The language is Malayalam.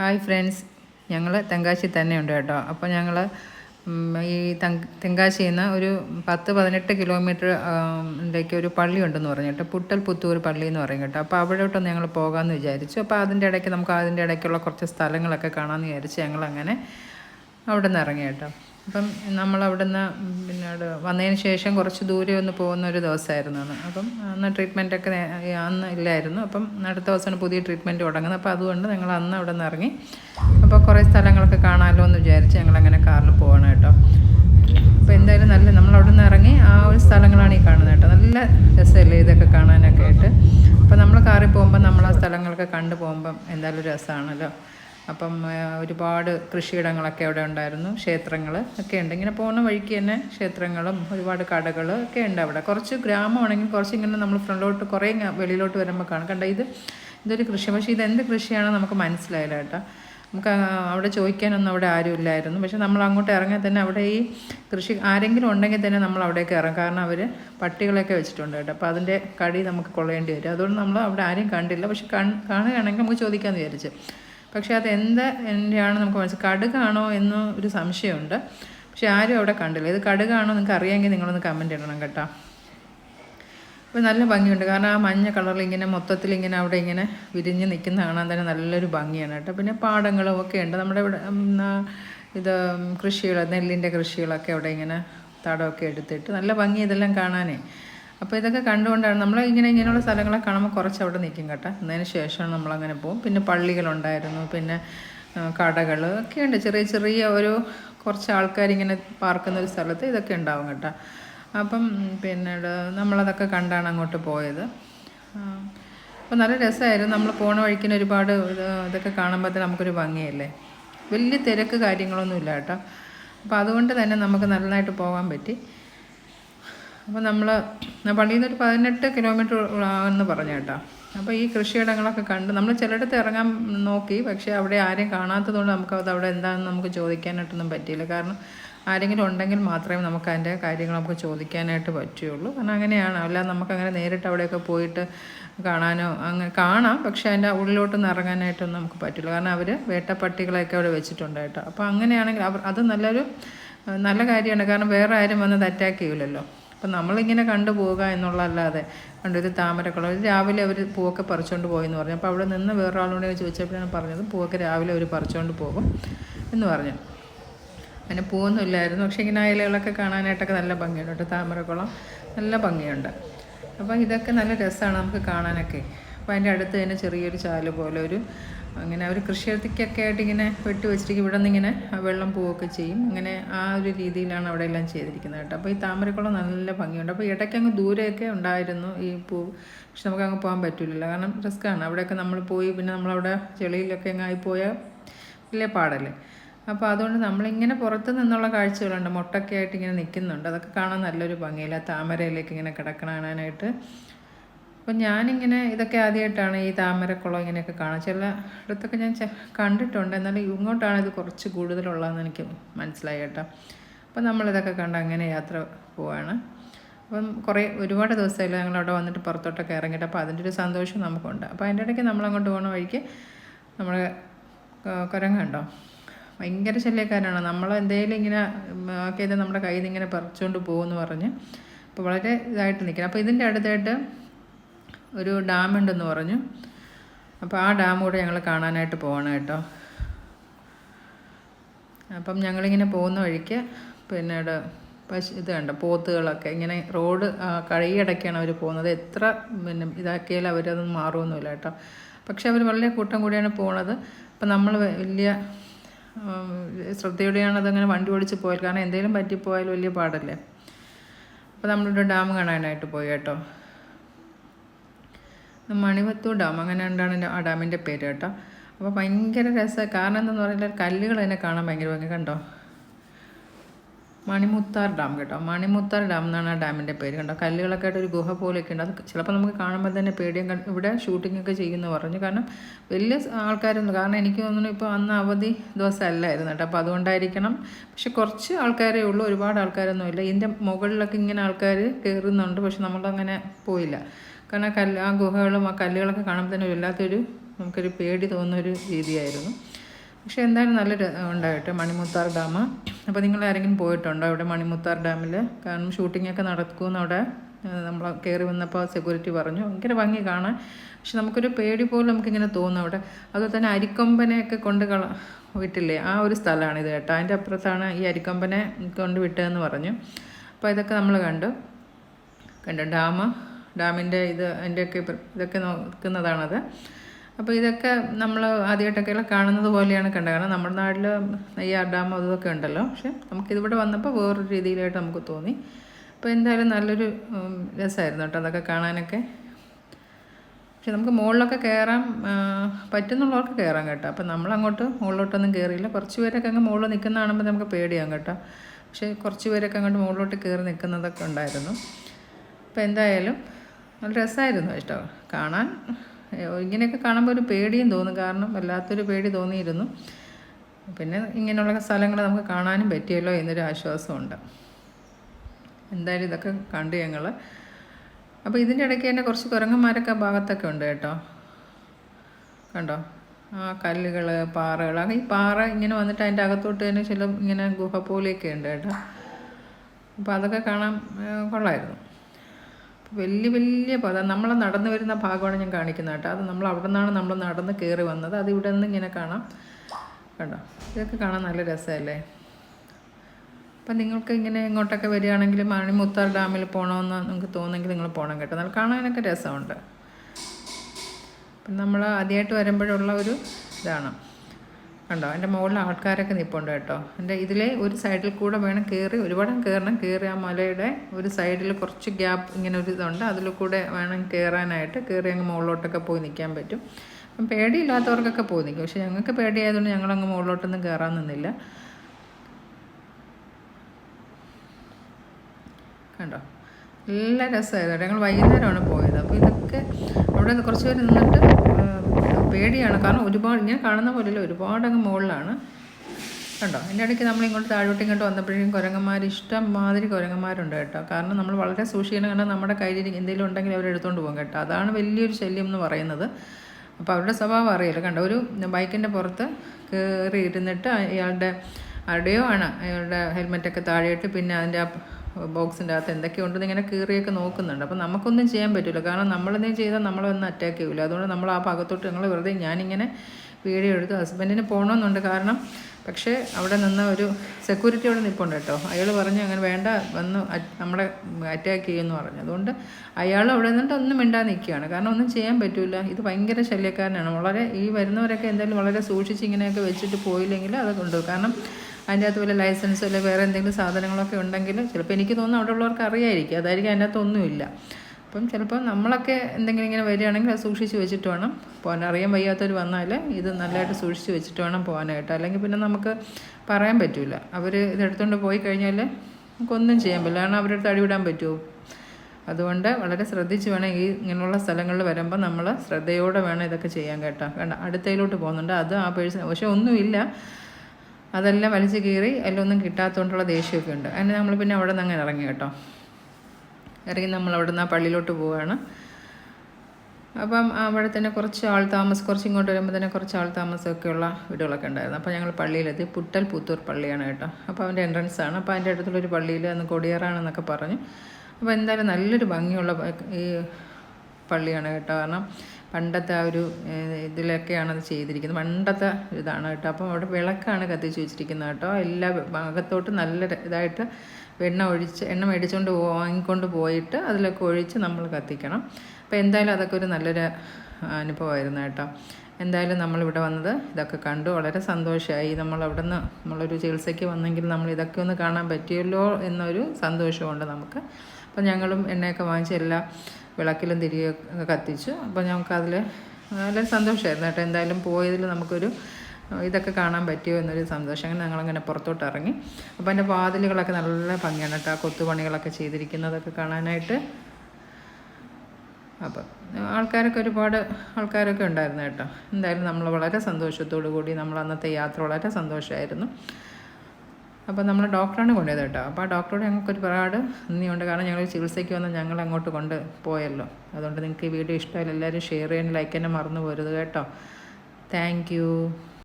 ഹായ് ഫ്രണ്ട്സ് ഞങ്ങൾ തെങ്കാശി തന്നെ ഉണ്ട് കേട്ടോ അപ്പോൾ ഞങ്ങൾ ഈ തങ്ക തെങ്കാശിയിൽ നിന്ന് ഒരു പത്ത് പതിനെട്ട് കിലോമീറ്റർ ഇടയ്ക്ക് ഒരു പള്ളി ഉണ്ടെന്ന് പറഞ്ഞു കേട്ടോ. പുട്ടൽ പുത്തൂർ പള്ളി എന്ന് പറയും കേട്ടോ. അപ്പോൾ അവിടോട്ടൊന്ന് ഞങ്ങൾ പോകാമെന്ന് വിചാരിച്ചു. അപ്പോൾ അതിന്റെ ഇടയ്ക്ക് നമുക്ക് അതിന്റെ ഇടയ്ക്കുള്ള കുറച്ച് സ്ഥലങ്ങളൊക്കെ കാണാമെന്ന് വിചാരിച്ച് ഞങ്ങൾ അങ്ങനെ അവിടെ നിന്ന് ഇറങ്ങി കേട്ടോ. അപ്പം നമ്മൾ അവിടെ നിന്ന് പിന്നെ വന്നതിന് ശേഷം കുറച്ച് ദൂരെ ഒന്ന് പോകുന്ന ഒരു ദിവസമായിരുന്നു അന്ന് അപ്പം അന്ന് ട്രീറ്റ്മെന്റൊക്കെ അന്ന് ഇല്ലായിരുന്നു. അപ്പം അടുത്ത ദിവസമാണ് പുതിയ ട്രീറ്റ്മെന്റ് തുടങ്ങുന്നത്. അപ്പോൾ അതുകൊണ്ട് ഞങ്ങൾ അന്ന് അവിടെ നിന്ന് ഇറങ്ങി. അപ്പോൾ കുറേ സ്ഥലങ്ങളൊക്കെ കാണാമല്ലോ എന്ന് വിചാരിച്ച് ഞങ്ങൾ അങ്ങനെ കാറിൽ പോകണം കേട്ടോ. അപ്പോൾ എന്തായാലും നല്ല നമ്മൾ അവിടെ നിന്ന് ഇറങ്ങി ആ ഒരു സ്ഥലങ്ങളാണ് ഈ കാണുന്നത് കേട്ടോ. നല്ല രസമല്ലേ ഇതൊക്കെ കാണാനൊക്കെ ആയിട്ട്. അപ്പോൾ നമ്മൾ കാറിൽ പോകുമ്പോൾ നമ്മൾ ആ സ്ഥലങ്ങളൊക്കെ കണ്ടു പോകുമ്പം എന്തായാലും രസമാണല്ലോ. അപ്പം ഒരുപാട് കൃഷിയിടങ്ങളൊക്കെ അവിടെ ഉണ്ടായിരുന്നു ക്ഷേത്രങ്ങൾ ഒക്കെ ഉണ്ട്. ഇങ്ങനെ പോകുന്ന വഴിക്ക് തന്നെ ക്ഷേത്രങ്ങളും ഒരുപാട് കടകൾ ഒക്കെ ഉണ്ട് അവിടെ. കുറച്ച് ഗ്രാമമാണെങ്കിൽ കുറച്ച് ഇങ്ങനെ നമ്മൾ ഫ്രണ്ടിലോട്ട് കുറേ വെളിയിലോട്ട് വരുമ്പോൾ കാണും. കണ്ട ഇത് ഇതൊരു കൃഷി പക്ഷേ ഇത് എന്ത് കൃഷിയാണോ നമുക്ക് മനസ്സിലായില്ല കേട്ടോ. നമുക്ക് അവിടെ ചോദിക്കാനൊന്നും അവിടെ ആരും ഇല്ലായിരുന്നു. പക്ഷെ നമ്മൾ അങ്ങോട്ട് ഇറങ്ങിയാൽ തന്നെ അവിടെ ഈ കൃഷി ആരെങ്കിലും ഉണ്ടെങ്കിൽ തന്നെ നമ്മൾ അവിടേക്ക് ഇറങ്ങും. കാരണം അവർ പട്ടികളൊക്കെ വെച്ചിട്ടുണ്ട് കേട്ടോ. അപ്പോൾ അതിന്റെ കടി നമുക്ക് കൊള്ളേണ്ടി വരും. അതുകൊണ്ട് നമ്മൾ അവിടെ ആരെയും കണ്ടില്ല. പക്ഷെ കാണുകയാണെങ്കിൽ നമുക്ക് ചോദിക്കാമെന്ന് വിചാരിച്ചു. പക്ഷേ അത് എന്ത് എന്റെയാണ് നമുക്ക് മനസ്സിൽ കടുകാണോ എന്ന് ഒരു സംശയമുണ്ട്. പക്ഷെ ആരും അവിടെ കണ്ടില്ല. ഇത് കടുകാണോ നിങ്ങൾക്ക് അറിയാമെങ്കിൽ നിങ്ങളൊന്ന് കമന്റ് ഇടണം കേട്ടോ. അപ്പോൾ നല്ല ഭംഗിയുണ്ട്. കാരണം ആ മഞ്ഞ കളറിൽ ഇങ്ങനെ മൊത്തത്തിൽ ഇങ്ങനെ അവിടെ ഇങ്ങനെ വിരിഞ്ഞ് നിൽക്കുന്ന കാണാൻ തന്നെ നല്ലൊരു ഭംഗിയാണ് കേട്ടോ. പിന്നെ പാടങ്ങളും ഒക്കെ ഉണ്ട്. നമ്മുടെ ഇവിടെ ഇത് കൃഷികൾ നെല്ലിന്റെ കൃഷികളൊക്കെ അവിടെ ഇങ്ങനെ തടമൊക്കെ എടുത്തിട്ട് നല്ല ഭംഗി ഇതെല്ലാം കാണാനേ. അപ്പോൾ ഇതൊക്കെ കണ്ടുകൊണ്ടാണ് നമ്മൾ ഇങ്ങനെ ഇങ്ങനെയുള്ള സ്ഥലങ്ങളെ കാണുമ്പോൾ കുറച്ച് അവിടെ നിൽക്കും കേട്ടോ. എന്നതിന് ശേഷമാണ് നമ്മളങ്ങനെ പോകും. പിന്നെ പള്ളികളുണ്ടായിരുന്നു. പിന്നെ കടകൾ ഒക്കെ ഉണ്ട്. ചെറിയ ചെറിയ ഒരു കുറച്ച് ആൾക്കാരിങ്ങനെ പാർക്കുന്ന ഒരു സ്ഥലത്ത് ഇതൊക്കെ ഉണ്ടാവും കേട്ടോ. അപ്പം പിന്നെ നമ്മളതൊക്കെ കണ്ടാണ് അങ്ങോട്ട് പോയത്. അപ്പോൾ നല്ല രസമായിരുന്നു. നമ്മൾ പോണ വഴിക്കിന് ഒരുപാട് ഇതൊക്കെ കാണുമ്പോൾ തന്നെ നമുക്കൊരു ഭംഗിയല്ലേ? വലിയ തിരക്ക് കാര്യങ്ങളൊന്നുമില്ല കേട്ടോ. അപ്പോൾ അതുകൊണ്ട് തന്നെ നമുക്ക് നന്നായിട്ട് പോകാൻ പറ്റി. അപ്പോൾ നമ്മൾ പള്ളിയിൽ നിന്ന് ഒരു പതിനെട്ട് കിലോമീറ്റർ എന്ന് പറഞ്ഞു കേട്ടോ. അപ്പോൾ ഈ കൃഷിയിടങ്ങളൊക്കെ കണ്ട് നമ്മൾ ചിലയിടത്ത് ഇറങ്ങാൻ നോക്കി പക്ഷേ അവിടെ ആരെയും കാണാത്തതുകൊണ്ട് നമുക്ക് അത് അവിടെ എന്താണെന്ന് നമുക്ക് ചോദിക്കാനായിട്ടൊന്നും പറ്റിയില്ല. കാരണം ആരെങ്കിലും ഉണ്ടെങ്കിൽ മാത്രമേ നമുക്ക് അതിന്റെ കാര്യങ്ങൾ നമുക്ക് ചോദിക്കാനായിട്ട് പറ്റുകയുള്ളൂ കാരണം അങ്ങനെയാണ്. അല്ലാതെ നമുക്കങ്ങനെ നേരിട്ട് അവിടെയൊക്കെ പോയിട്ട് കാണാനോ അങ്ങനെ കാണാം. പക്ഷേ അതിന്റെ ഉള്ളിലോട്ടൊന്നും ഇറങ്ങാനായിട്ടൊന്നും നമുക്ക് പറ്റില്ല. കാരണം അവർ വേട്ടപ്പട്ടികളെയൊക്കെ അവിടെ വെച്ചിട്ടുണ്ട് കേട്ടോ. അപ്പോൾ അങ്ങനെയാണെങ്കിൽ അവർ അത് നല്ലൊരു നല്ല കാര്യമാണ്. കാരണം വേറെ ആരും വന്നത് അറ്റാക്ക് ചെയ്യില്ലല്ലോ അപ്പം നമ്മളിങ്ങനെ കണ്ടു പോവുക എന്നുള്ളതല്ലാതെ കണ്ടു ഇത് താമരക്കുളം. ഒരു രാവിലെ അവർ പൂവൊക്കെ പറിച്ചുകൊണ്ട് പോയെന്ന് പറഞ്ഞു. അപ്പോൾ അവിടെ നിന്ന് വേറൊരാളോട് ചോദിച്ചപ്പോഴാണ് പറഞ്ഞത് പൂവൊക്കെ രാവിലെ അവർ പറിച്ചുകൊണ്ട് പോകും എന്ന് പറഞ്ഞു. അതിന് പൂവൊന്നും ഇല്ലായിരുന്നു. പക്ഷേ ഇങ്ങനെ ഇലകളൊക്കെ കാണാനായിട്ടൊക്കെ നല്ല ഭംഗിയുണ്ട് കേട്ടോ. താമരക്കുളം നല്ല ഭംഗിയുണ്ട്. അപ്പം ഇതൊക്കെ നല്ല രസമാണ് നമുക്ക് കാണാനൊക്കെ. അപ്പോൾ അതിന്റെ അടുത്ത് തന്നെ ചെറിയൊരു ചാൽ പോലെ ഒരു അങ്ങനെ അവർ കൃഷിയിടത്തേക്കൊക്കെ ആയിട്ട് ഇങ്ങനെ വെട്ടി വെച്ചിട്ട് ഇവിടെ നിന്ന് ഇങ്ങനെ വെള്ളം പോവുകയൊക്കെ ചെയ്യും. അങ്ങനെ ആ ഒരു രീതിയിലാണ് അവിടെ എല്ലാം ചെയ്തിരിക്കുന്നത് കേട്ടോ. അപ്പോൾ ഈ താമരക്കുളം നല്ല ഭംഗിയുണ്ട്. അപ്പോൾ ഇടയ്ക്ക് അങ്ങ് ദൂരെയൊക്കെ ഉണ്ടായിരുന്നു ഈ പൂ. പക്ഷെ നമുക്ക് അങ്ങ് പോകാൻ പറ്റില്ലല്ലോ കാരണം റിസ്ക്കാണ്. അവിടെയൊക്കെ നമ്മൾ പോയി പിന്നെ നമ്മളവിടെ ചെളിയിലൊക്കെ അങ്ങ് ആയിപ്പോയാൽ വലിയ പാടല്ലേ. അപ്പോൾ അതുകൊണ്ട് നമ്മളിങ്ങനെ പുറത്ത് നിന്നുള്ള കാഴ്ചകളുണ്ട്. മുട്ടൊക്കെ ആയിട്ട് ഇങ്ങനെ നിൽക്കുന്നുണ്ട്. അതൊക്കെ കാണാൻ നല്ലൊരു ഭംഗിയില്ല താമരയിലേക്ക് ഇങ്ങനെ കിടക്കണ കാണാനായിട്ട്. അപ്പം ഞാനിങ്ങനെ ഇതൊക്കെ ആദ്യമായിട്ടാണ് ഈ താമരക്കുളം ഇങ്ങനെയൊക്കെ കാണാൻ ചില ഇടത്തൊക്കെ ഞാൻ കണ്ടിട്ടുണ്ട്. എന്നാലും ഇങ്ങോട്ടാണ് ഇത് കുറച്ച് കൂടുതലുള്ളതെന്ന് എനിക്ക് മനസ്സിലായി കേട്ടോ. അപ്പം നമ്മളിതൊക്കെ കണ്ട് അങ്ങനെ യാത്ര പോവാണ്. അപ്പം കുറേ ഒരുപാട് ദിവസമായില്ല ഞങ്ങൾ അവിടെ വന്നിട്ട് പുറത്തോട്ടൊക്കെ ഇറങ്ങിയിട്ട്. അപ്പോൾ അതിന്റെ ഒരു സന്തോഷം നമുക്കുണ്ട്. അപ്പോൾ അതിന്റെ ഇടയ്ക്ക് നമ്മളങ്ങോട്ട് പോകുന്ന വഴിക്ക് നമ്മൾ കുരങ്ങുണ്ടോ ഭയങ്കര ശല്യക്കാരാണ് നമ്മൾ എന്തെങ്കിലും ഇങ്ങനെ ഒക്കെ ഇത് നമ്മുടെ കയ്യിൽ നിന്ന് ഇങ്ങനെ പറിച്ചുകൊണ്ട് പോകുമെന്ന് പറഞ്ഞ് അപ്പോൾ വളരെ ഇതായിട്ട് നിൽക്കണം അപ്പോൾ ഇതിന്റെ അടുത്തായിട്ട് ഒരു ഡാമുണ്ടെന്ന് പറഞ്ഞു. അപ്പോൾ ആ ഡാം കൂടെ ഞങ്ങൾ കാണാനായിട്ട് പോകണം കേട്ടോ. അപ്പം ഞങ്ങളിങ്ങനെ പോകുന്ന വഴിക്ക് പിന്നീട് പശു ഇത് കണ്ട പോത്തുകളൊക്കെ ഇങ്ങനെ റോഡ് കഴിയടക്കാണ് അവർ പോകുന്നത്. എത്ര പിന്നെ ഇതാക്കിയാലും അവരതൊന്നും മാറുമൊന്നുമില്ല കേട്ടോ. പക്ഷെ അവർ വളരെ കൂട്ടം കൂടിയാണ് പോണത്. അപ്പം നമ്മൾ വലിയ ശ്രദ്ധയോടെയാണ് അതങ്ങനെ വണ്ടി ഓടിച്ച് പോയത്. കാരണം എന്തെങ്കിലും പറ്റിപ്പോയാൽ വലിയ പാടല്ലേ. അപ്പോൾ നമ്മളിവിടെ ഡാം കാണാനായിട്ട് പോയി കേട്ടോ. മണിവത്തൂർ ഡാം. അങ്ങനെ ഉണ്ടാണ് ആ ഡാമിന്റെ പേര് കേട്ടോ. അപ്പോൾ ഭയങ്കര രസം കാരണം എന്താണെന്ന് പറഞ്ഞാൽ കല്ലുകൾ തന്നെ കാണാൻ ഭയങ്കര ഭംഗി കണ്ടോ? മണിമുത്താർ ഡാം കേട്ടോ. മണിമുത്താർ ഡാം എന്നാണ് ആ ഡാമിന്റെ പേര്. കണ്ടോ? കല്ലുകളൊക്കെ ആയിട്ട് ഒരു ഗുഹ പോലെയൊക്കെ ഉണ്ട്. അത് ചിലപ്പോൾ നമുക്ക് കാണുമ്പോൾ തന്നെ പേടിയും കണ്ട് ഇവിടെ ഷൂട്ടിംഗ് ഒക്കെ ചെയ്യുമെന്ന് പറഞ്ഞു. കാരണം വലിയ ആൾക്കാരൊന്നും കാരണം എനിക്ക് തോന്നുന്നു ഇപ്പോൾ അന്ന് അവധി ദിവസം അല്ലായിരുന്നു കേട്ടോ. അപ്പോൾ അതുകൊണ്ടായിരിക്കണം. പക്ഷെ കുറച്ച് ആൾക്കാരേ ഉള്ളൂ. ഒരുപാട് ആൾക്കാരൊന്നും ഇല്ല. ഇതിന്റെ മുകളിലൊക്കെ ഇങ്ങനെ ആൾക്കാർ കയറുന്നുണ്ട് പക്ഷെ നമ്മളങ്ങനെ പോയില്ല. കാരണം കല്ല് ആ ഗുഹകളും ആ കല്ലുകളൊക്കെ കാണുമ്പോൾ തന്നെ വല്ലാത്തൊരു നമുക്കൊരു പേടി തോന്നുന്നൊരു രീതിയായിരുന്നു. പക്ഷേ എന്തായാലും നല്ലൊരു ഉണ്ടായിട്ട് മണിമുത്താർ ഡാം. അപ്പോൾ നിങ്ങൾ ആരെങ്കിലും പോയിട്ടുണ്ടോ അവിടെ മണിമുത്താർ ഡാമിൽ കാരണം ഷൂട്ടിങ്ങൊക്കെ നടക്കുമെന്ന് അവിടെ നമ്മൾ കയറി വന്നപ്പോൾ സെക്യൂരിറ്റി പറഞ്ഞു. ഭയങ്കര ഭംഗി കാണാൻ. പക്ഷെ നമുക്കൊരു പേടി പോലും നമുക്കിങ്ങനെ തോന്നും അവിടെ. അതുപോലെ തന്നെ അരിക്കൊമ്പനെയൊക്കെ കൊണ്ട് കള വിട്ടില്ലേ? ആ ഒരു സ്ഥലമാണ് ഇത് കേട്ടോ. അതിന്റെ അപ്പുറത്താണ് ഈ അരിക്കൊമ്പനെ കൊണ്ട് വിട്ടതെന്ന് പറഞ്ഞു. അപ്പോൾ ഇതൊക്കെ നമ്മൾ കണ്ടു. കണ്ടു ഡാം. ഡാമിന്റെ ഇത് അതിന്റെയൊക്കെ ഇതൊക്കെ നോക്കുന്നതാണത്. അപ്പോൾ ഇതൊക്കെ നമ്മൾ ആദ്യമായിട്ടൊക്കെ കാണുന്നത് പോലെയാണ് കണ്ടത്. കാരണം നമ്മുടെ നാട്ടിൽ നെയ്യാർ ഡാം അതൊക്കെ ഉണ്ടല്ലോ. പക്ഷെ നമുക്കിതിവിടെ വന്നപ്പോൾ വേറൊരു രീതിയിലായിട്ട് നമുക്ക് തോന്നി. അപ്പോൾ എന്തായാലും നല്ലൊരു രസമായിരുന്നു കേട്ടോ അതൊക്കെ കാണാനൊക്കെ. പക്ഷെ നമുക്ക് മുകളിലൊക്കെ കയറാൻ പറ്റുന്നുള്ളവർക്ക് കയറാൻ കേട്ടോ. അപ്പം നമ്മളങ്ങോട്ട് മുകളിലോട്ടൊന്നും കയറിയില്ല കുറച്ച് പേരൊക്കെ അങ്ങ് മുകളിൽ നിൽക്കുന്ന കാണുമ്പോൾ നമുക്ക് പേടിയാകും കേട്ടോ. പക്ഷേ കുറച്ച് പേരൊക്കെ അങ്ങോട്ട് മുകളിലോട്ട് കയറി നിൽക്കുന്നതൊക്കെ ഉണ്ടായിരുന്നു. അപ്പോൾ എന്തായാലും നല്ല രസമായിരുന്നു കേട്ടോ. കാണാൻ ഇങ്ങനെയൊക്കെ കാണുമ്പോൾ ഒരു പേടിയും തോന്നും. കാരണം വല്ലാത്തൊരു പേടി തോന്നിയിരുന്നു. പിന്നെ ഇങ്ങനെയുള്ള സ്ഥലങ്ങൾ നമുക്ക് കാണാനും പറ്റിയല്ലോ എന്നൊരു ആശ്വാസമുണ്ട്. എന്തായാലും ഇതൊക്കെ കണ്ടു ഞങ്ങൾ. അപ്പോൾ ഇതിന്റെ ഇടയ്ക്ക് തന്നെ കുറച്ച് കുരങ്ങന്മാരൊക്കെ ഭാഗത്തൊക്കെ ഉണ്ട് കേട്ടോ. കണ്ടോ? ആ കല്ലുകൾ പാറകൾ. അങ്ങനെ ഈ പാറ ഇങ്ങനെ വന്നിട്ട് അതിന്റെ അകത്തോട്ട് തന്നെ ചില ഇങ്ങനെ ഗുഹ പോലെയൊക്കെ ഉണ്ട് കേട്ടോ. അപ്പോൾ അതൊക്കെ കാണാൻ കൊള്ളായിരുന്നു. വലിയ വലിയ പദ നമ്മൾ നടന്നു വരുന്ന ഭാഗമാണ് ഞാൻ കാണിക്കുന്നത് കേട്ടോ. അത് നമ്മൾ അവിടെ നിന്നാണ് നമ്മൾ നടന്ന് കയറി വന്നത്. അത് ഇവിടെ നിന്ന് ഇങ്ങനെ കാണാം. കേട്ടോ ഇതൊക്കെ കാണാൻ നല്ല രസമല്ലേ? അപ്പം നിങ്ങൾക്ക് ഇങ്ങനെ ഇങ്ങോട്ടൊക്കെ വരികയാണെങ്കിൽ മണിമുത്താർ ഡാമിൽ പോകണമെന്ന് നിങ്ങൾക്ക് തോന്നുമെങ്കിൽ നിങ്ങൾ പോകണം കേട്ടോ. എന്നാൽ കാണാനൊക്കെ രസമുണ്ട്. അപ്പം നമ്മൾ ആദ്യമായിട്ട് വരുമ്പോഴുള്ള ഒരു ഇതാണ്. കണ്ടോ? എന്റെ മുകളിൽ ആൾക്കാരൊക്കെ നിൽപ്പുണ്ട് കേട്ടോ. എന്റെ ഇതിലെ ഒരു സൈഡിൽ കൂടെ വേണം കയറി ഒരുപാട് കയറണം. കയറി ആ മലയുടെ ഒരു സൈഡിൽ കുറച്ച് ഗ്യാപ്പ് ഇങ്ങനെ ഒരു ഇതുണ്ട്. അതിൽ കൂടെ വേണം കയറാനായിട്ട്. കയറി അങ്ങ് മുകളിലോട്ടൊക്കെ പോയി നിൽക്കാൻ പറ്റും. അപ്പം പേടിയില്ലാത്തവർക്കൊക്കെ പോയി നിൽക്കും. പക്ഷേ ഞങ്ങൾക്ക് പേടിയായതുകൊണ്ട് ഞങ്ങളങ്ങ് മുകളിലോട്ടൊന്നും കയറാൻ നിന്നില്ല. കണ്ടോ? നല്ല രസമായിരുന്നു. ഞങ്ങൾ വൈകുന്നേരമാണ് പോയത്. അപ്പോൾ ഇതൊക്കെ അവിടെ കുറച്ച് പേര് നിന്നിട്ട് പേടിയാണ്. കാരണം ഒരുപാട് ഞാൻ കാണുന്ന പോലെയല്ല ഒരുപാടങ്ങ് മുകളിലാണ്. കണ്ടോ? എന്റെ ഇടയ്ക്ക് നമ്മൾ ഇങ്ങോട്ട് താഴോട്ട് ഇങ്ങോട്ട് വന്നപ്പോഴേക്കും കുരങ്ങന്മാർ ഇഷ്ടം മാതിരി കുരങ്ങന്മാരുണ്ട് കേട്ടോ. കാരണം നമ്മൾ വളരെ സൂക്ഷിക്കണം. കാരണം നമ്മുടെ കയ്യിൽ എന്തെങ്കിലും ഉണ്ടെങ്കിൽ അവർ എടുത്തുകൊണ്ട് പോകും കേട്ടോ. അതാണ് വലിയൊരു ശല്യം എന്ന് പറയുന്നത്. അപ്പോൾ അവരുടെ സ്വഭാവം അറിയില്ല. കണ്ടോ? ഒരു ബൈക്കിന്റെ പുറത്ത് കയറി ഇരുന്നിട്ട് അയാളുടെ അടയോ ആണ്. അയാളുടെ ഹെൽമെറ്റൊക്കെ താഴെയിട്ട് പിന്നെ അതിന്റെ ബോക്സിന്റെ അകത്ത് എന്തൊക്കെയുണ്ടെന്ന് ഇങ്ങനെ കീറിയൊക്കെ നോക്കുന്നുണ്ട്. അപ്പോൾ നമുക്കൊന്നും ചെയ്യാൻ പറ്റില്ല കാരണം നമ്മളെന്തെങ്കിലും ചെയ്താൽ നമ്മളൊന്നും അറ്റാക്ക് ചെയ്യില്ല അതുകൊണ്ട് നമ്മൾ ആ ഭാഗത്തോട്ട് ഞങ്ങൾ വെറുതെ ഞാനിങ്ങനെ വീഡിയോ എടുത്ത് ഹസ്ബൻഡിന് പോകണമെന്നുണ്ട് കാരണം പക്ഷേ അവിടെ നിന്ന് ഒരു സെക്യൂരിറ്റി അവിടെ നിൽപ്പുണ്ട് കേട്ടോ. അയാൾ പറഞ്ഞു അങ്ങനെ വേണ്ട വന്ന് നമ്മളെ അറ്റാക്ക് ചെയ്യുമെന്ന് പറഞ്ഞു. അതുകൊണ്ട് അയാൾ അവിടെ നിന്നിട്ട് ഒന്നും മിണ്ടാൻ നിൽക്കുകയാണ്. കാരണം ഒന്നും ചെയ്യാൻ പറ്റില്ല ഇത് ഭയങ്കര ശല്യക്കാരനാണ്. വളരെ ഈ വരുന്നവരൊക്കെ എന്തായാലും വളരെ സൂക്ഷിച്ച് ഇങ്ങനെയൊക്കെ വെച്ചിട്ട് പോയില്ലെങ്കിൽ അതൊക്കെ ഉണ്ട് കാരണം അതിന്റെ അകത്ത് വല്ല ലൈസൻസ് അല്ലെങ്കിൽ വേറെ എന്തെങ്കിലും സാധനങ്ങളൊക്കെ ഉണ്ടെങ്കിലും ചിലപ്പോൾ എനിക്ക് തോന്നുന്നു അവിടെ ഉള്ളവർക്ക് അറിയായിരിക്കും. അതായിരിക്കും അതിന്റെ അകത്തൊന്നുമില്ല അപ്പം ചിലപ്പോൾ നമ്മളൊക്കെ എന്തെങ്കിലും ഇങ്ങനെ വരികയാണെങ്കിൽ അത് സൂക്ഷിച്ച് വെച്ചിട്ട് വേണം പോകാൻ. അറിയാൻ വയ്യാത്തവർ വന്നാൽ ഇത് നല്ലതായിട്ട് സൂക്ഷിച്ച് വെച്ചിട്ട് വേണം പോകാനായിട്ട്. അല്ലെങ്കിൽ പിന്നെ നമുക്ക് പറയാൻ പറ്റില്ല അവർ ഇതെടുത്തുകൊണ്ട് പോയി കഴിഞ്ഞാൽ നമുക്കൊന്നും ചെയ്യാൻ പറ്റില്ല. കാരണം അവരുടെ അടുത്ത് അടിവിടാൻ പറ്റുമോ? അതുകൊണ്ട് വളരെ ശ്രദ്ധിച്ച് വേണം ഈ ഇങ്ങനെയുള്ള സ്ഥലങ്ങളിൽ വരുമ്പോൾ നമ്മൾ ശ്രദ്ധയോടെ വേണം ഇതൊക്കെ ചെയ്യാൻ കേട്ടോ. വേണ്ട അടുത്തയിലോട്ട് പോകുന്നുണ്ട്. അത് ആ പേഴ്സൺ പക്ഷേ ഒന്നുമില്ല. അതെല്ലാം വലിച്ചു കീറി ഒന്നും കിട്ടാത്തതുകൊണ്ടുള്ള ദേഷ്യമൊക്കെ ഉണ്ട്. അതിന് നമ്മൾ പിന്നെ അവിടെ നിന്ന് അങ്ങനെ ഇറങ്ങി കേട്ടോ. ഇറങ്ങി നമ്മൾ അവിടെ നിന്ന് ആ പള്ളിയിലോട്ട് പോവുകയാണ് അപ്പം അവിടെ തന്നെ കുറച്ച് ആൾ താമസം കുറച്ച് ഇങ്ങോട്ട് വരുമ്പോൾ തന്നെ കുറച്ച് ആൾ താമസമൊക്കെയുള്ള വീടുകളൊക്കെ ഉണ്ടായിരുന്നു. അപ്പോൾ ഞങ്ങൾ പള്ളിയിലെത്തി. പുട്ടൽ പുത്തൂർ പള്ളിയാണ് കേട്ടോ. അപ്പോൾ അവന്റെ എൻട്രൻസ് ആണ്. അപ്പോൾ അതിന്റെ അടുത്തുള്ളൊരു പള്ളിയിൽ അന്ന് കൊടിയേറാണെന്നൊക്കെ പറഞ്ഞു. അപ്പോൾ എന്തായാലും നല്ലൊരു ഭംഗിയുള്ള ഈ പള്ളിയാണ് കേട്ടോ. കാരണം പണ്ടത്തെ ആ ഒരു ഇതിലൊക്കെയാണ് അത് ചെയ്തിരിക്കുന്നത്. പണ്ടത്തെ ഇതാണ് കേട്ടോ. അപ്പം അവിടെ വിളക്കാണ് കത്തിച്ച് വെച്ചിരിക്കുന്നത് കേട്ടോ. എല്ലാ ഭാഗത്തോട്ട് നല്ല ഇതായിട്ട് എണ്ണ ഒഴിച്ച് എണ്ണ മേടിച്ചുകൊണ്ട് വാങ്ങിക്കൊണ്ട് പോയിട്ട് അതിലൊക്കെ ഒഴിച്ച് നമ്മൾ കത്തിക്കണം. അപ്പോൾ എന്തായാലും അതൊക്കെ ഒരു നല്ലൊരു അനുഭവമായിരുന്നു കേട്ടോ. എന്തായാലും നമ്മളിവിടെ വന്നത് ഇതൊക്കെ കണ്ടു. വളരെ സന്തോഷമായി. നമ്മൾ അവിടെ നിന്ന് നമ്മളൊരു ചികിത്സയ്ക്ക് വന്നെങ്കിൽ നമ്മൾ ഇതൊക്കെ ഒന്ന് കാണാൻ പറ്റിയല്ലോ എന്നൊരു സന്തോഷമുണ്ട് നമുക്ക്. അപ്പം ഞങ്ങളും എണ്ണയൊക്കെ വാങ്ങിച്ച് എല്ലാ വിളക്കിലും തിരികെ കത്തിച്ചു. അപ്പോൾ ഞങ്ങൾക്കതിൽ നല്ല സന്തോഷമായിരുന്നു കേട്ടോ. എന്തായാലും പോയതിൽ നമുക്കൊരു ഇതൊക്കെ കാണാൻ പറ്റിയോ എന്നൊരു സന്തോഷം. അങ്ങനെ ഞങ്ങളങ്ങനെ പുറത്തോട്ട് ഇറങ്ങി. അപ്പോൾ എന്റെ വാതിലുകളൊക്കെ നല്ല ഭംഗിയാണ് കേട്ടോ. കൊത്തുപണികളൊക്കെ ചെയ്തിരിക്കുന്നതൊക്കെ കാണാനായിട്ട്. അപ്പം ആൾക്കാരൊക്കെ ഒരുപാട് ആൾക്കാരൊക്കെ ഉണ്ടായിരുന്നു കേട്ടോ. എന്തായാലും നമ്മൾ വളരെ സന്തോഷത്തോടു കൂടി നമ്മൾ അന്നത്തെ യാത്ര വളരെ സന്തോഷമായിരുന്നു അപ്പോൾ നമ്മൾ ഡോക്ടറാണ് കൊണ്ടുപോയത് കേട്ടോ. അപ്പോൾ ആ ഡോക്ടറോട് ഞങ്ങൾക്ക് ഒരുപാട് നന്ദിയുണ്ട്. കാരണം ഞങ്ങൾ ചികിത്സയ്ക്ക് വന്ന് ഞങ്ങൾ അങ്ങോട്ട് കൊണ്ട് പോയല്ലോ. അതുകൊണ്ട് നിങ്ങൾക്ക് ഈ വീഡിയോ ഇഷ്ടമായാലും എല്ലാവരും ഷെയർ ചെയ്യാൻ ലൈക്ക് തന്നെ മറന്നു പോരുത് കേട്ടോ. താങ്ക്